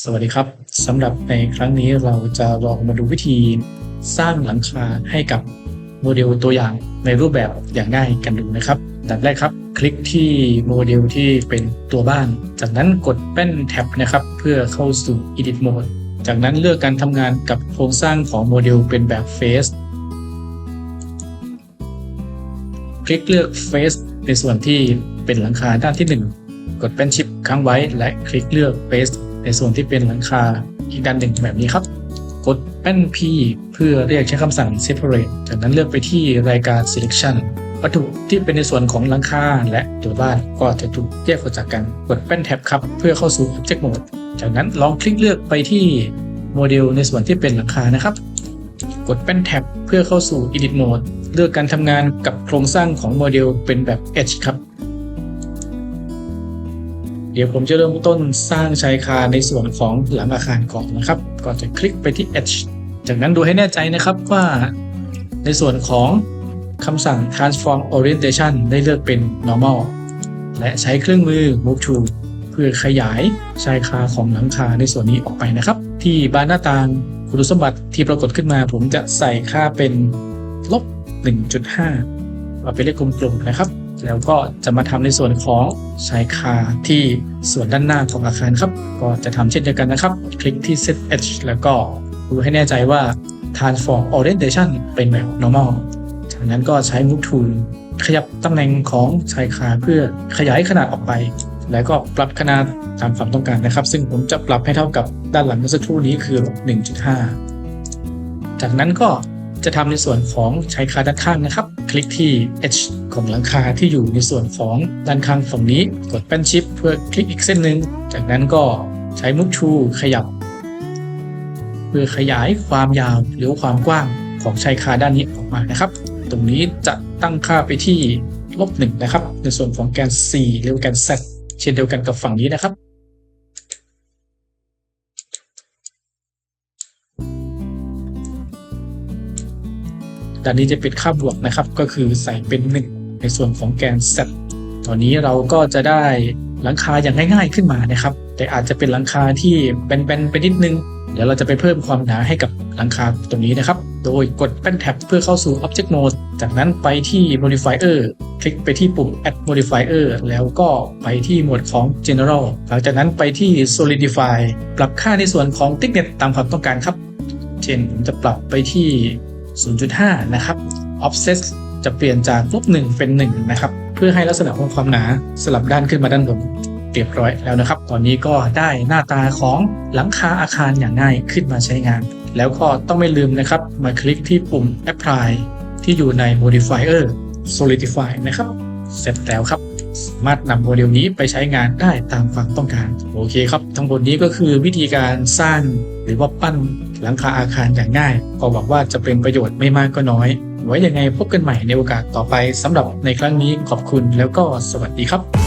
สวัสดีครับสำหรับในครั้งนี้เราจะลองมาดูวิธีสร้างหลังคาให้กับโมเดลตัวอย่างในรูปแบบอย่างง่ายกันดูนะครับดับแรกครับ คลิกที่โมเดลที่เป็นตัวบ้าน จากนั้นกดแป้นแท็บนะครับเพื่อเข้าสู่ Edit Mode จากนั้นเลือกการทำงานกับโครงสร้างของโมเดลเป็นแบบ Face คลิกเลือก Face ในส่วนที่เป็นหลังคาด้านที่ 1 กดแป้นชิปค้างไว้และคลิกเลือก Face ในส่วนที่เป็นหลังคาอีกด้านหนึ่งแบบนี้ครับ กดแป้น P เพื่อเรียกใช้คำสั่ง separate จากนั้นเลือกไปที่รายการ selection วัตถุที่เป็นในส่วนของหลังคาและตัวบ้านก็จะถูกแยกออกจากกัน กดแป้นแท็บครับ เพื่อเข้าสู่ object mode จากนั้นลองคลิกเลือกไปที่โมเดลในส่วนที่เป็นหลังคานะครับ กดแป้นแท็บเพื่อเข้าสู่ edit mode เลือกการทำงานกับโครงสร้างของโมเดลเป็นแบบ edge ครับ เดี๋ยวผมจะเริ่มต้นสร้างชายคาในส่วนของหลังอาคารก่อนนะครับ ก่อนจะคลิกไปที่ edge จากนั้นดูให้แน่ใจนะครับว่าในส่วนของคำสั่ง transform orientation ได้เลือกเป็น normal และใช้เครื่องมือ move to เพื่อขยายชายคาของหลังคาในส่วนนี้ออกไปนะครับ ที่บานหน้าต่างคุณสมบัติที่ปรากฏขึ้นมา ผมจะใส่ค่าเป็นลบ 1.5เอาเป็นเลขกลมๆนะครับ แล้วก็จะมาทำในส่วนของ ชายคาที่ส่วนด้านหน้าของอาคารครับ ก็จะทำเช่นเดียวกันนะครับ คลิกที่ set edge แล้วก็ดูให้แน่ใจว่า transform orientation เป็นแบบ normal จากนั้นก็ใช้ move tool ขยับตำแหน่งของชายคาเพื่อขยายขนาดออกไป แล้วก็ปรับขนาดตามความต้องการนะครับ ซึ่งผมจะปรับให้เท่ากับด้านหลังเมื่อสักครู่นี้คือ 1.5 จากนั้นก็จะทำในส่วนของชายคาด้านข้างนะครับ คลิกที่ H ของหลังคาที่อยู่ในส่วนของด้านข้างฝั่งนี้ กดแป้นชิปเพื่อคลิกอีกเส้นหนึ่ง จากนั้นก็ใช้มุกชูขยับ เพื่อขยายความยาวหรือความกว้างของชายคาด้านนี้ออกมานะครับ ตรงนี้จะตั้งค่าไปที่ลบหนึ่งนะครับ ในส่วนของแกน C หรือแกน Z เช่นเดียวกันกับฝั่งนี้นะครับ ด้านนี้จะเป็นค่าบวกนะครับ ก็คือใส่เป็น 1 ในส่วนของแกน Z ตอนนี้เราก็จะได้หลังคาอย่างง่ายๆขึ้นมานะครับ แต่อาจจะเป็นหลังคาที่แบนๆไปนิดนึง เดี๋ยวเราจะไปเพิ่มความหนาให้กับหลังคาตรงนี้นะครับ โดยกดแป้นแท็บเพื่อเข้าสู่ Object Mode จากนั้นไปที่ Modifier คลิกไปที่ปุ่ม Add Modifier แล้วก็ไปที่หมวดของ General หลังจากนั้นไปที่ Solidify ปรับค่าในส่วนของ Thickness ตามความต้องการครับ เช่นผมจะปรับไปที่ 0.5 นะครับ Offset จะเปลี่ยนจากลบ1เป็น 1 นะครับ เพื่อให้ลักษณะของความหนาสลับด้านขึ้นมาด้านบนเรียบร้อยแล้วนะครับ ตอนนี้ก็ได้หน้าตาของหลังคาอาคารอย่างง่ายขึ้นมาใช้งาน แล้วก็ต้องไม่ลืมนะครับ มาคลิกที่ปุ่ม Apply ที่อยู่ใน Modifier Solidify นะครับ เสร็จแล้วครับ สามารถนำโมเดลนี้ไปใช้งานได้ตามความต้องการ โอเคครับ ทั้งหมดนี้ก็คือวิธีการสร้างหรือว่าปั้นหลังคาอาคารอย่างง่ายก็หวังว่าจะเป็นประโยชน์ไม่มากก็น้อย ไว้ยังไงพบกันใหม่ในโอกาสต่อไปสำหรับในครั้งนี้ขอบคุณแล้วก็สวัสดีครับ